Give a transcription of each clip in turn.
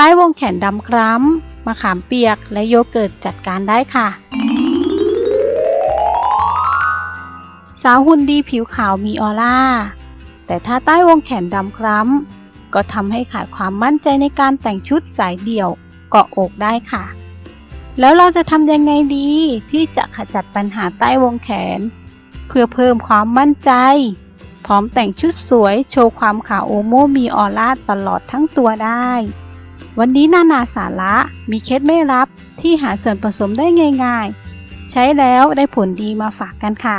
ใต้วงแขนดำคล้ำมะขามเปียกและโยเกิร์ตจัดการได้ค่ะ สาวหุ่นดีผิวขาวมีออร่า แต่ถ้าใต้วงแขนดำคล้ำก็ทำให้ขาดความมั่นใจในการแต่งชุดสายเดี่ยวเกาะอกได้ค่ะ แล้วเราจะทำยังไงดีที่จะขจัดปัญหาใต้วงแขน เพื่อเพิ่มความมั่นใจ พร้อมแต่งชุดสวยโชว์ความขาวโอโมมีออร่าตลอดทั้งตัวได้ วันนี้นานาสาระมีเคล็ดไม่ลับที่หาส่วนผสมได้ง่าย ๆ ใช้แล้วได้ผลดีมาฝากกันค่ะ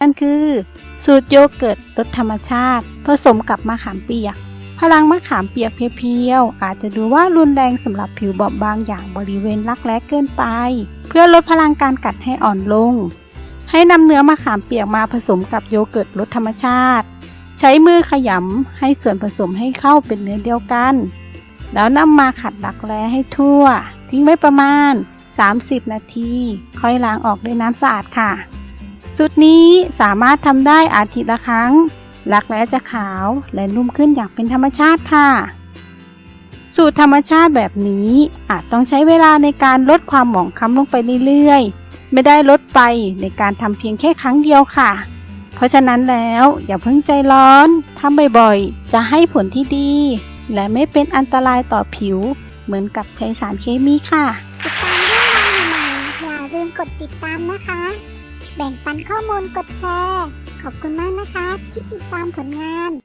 นั่นคือ สูตรโยเกิร์ตรสธรรมชาติ ผสมกับมะขามเปียก พลังมะขามเปียกเพียวๆอาจจะดูว่ารุนแรงสำหรับผิวบอบบางอย่างบริเวณรักแร้เกินไป เพื่อลดพลังการกัดให้อ่อนลง ให้นำเนื้อมะขามเปียกมาผสมกับโยเกิร์ตรสธรรมชาติ ใช้มือขยำให้ส่วนผสมให้เข้าเป็นเนื้อเดียวกัน แล้วนำมาขัดรักแร้ให้ทั่ว ทิ้งไว้ประมาณ 30 นาที ค่อยล้างออกด้วยน้ำสะอาดค่ะ สูตรนี้สามารถทำได้อาทิตย์ละครั้งรักแร้จะขาวและนุ่มขึ้นอย่างเป็นธรรมชาติค่ะ สูตรธรรมชาติแบบนี้อาจต้องใช้เวลาในการลดความหมองคล้ำลงไปเรื่อยๆ ไม่ได้ลดไปในการทำเพียงแค่ครั้งเดียวค่ะ เพราะฉะนั้นแล้วอย่าเพิ่งใจร้อนทำบ่อยๆ จะให้ผลที่ดี และไม่เป็นอันตรายต่อผิว เหมือนกับใช้สารเคมีค่ะ ติดตามเรื่องราวใหม่ๆอย่าลืมกดติดตามนะคะ แบ่งปันข้อมูลกดแชร์ ขอบคุณมากนะคะ ที่ติดตามผลงาน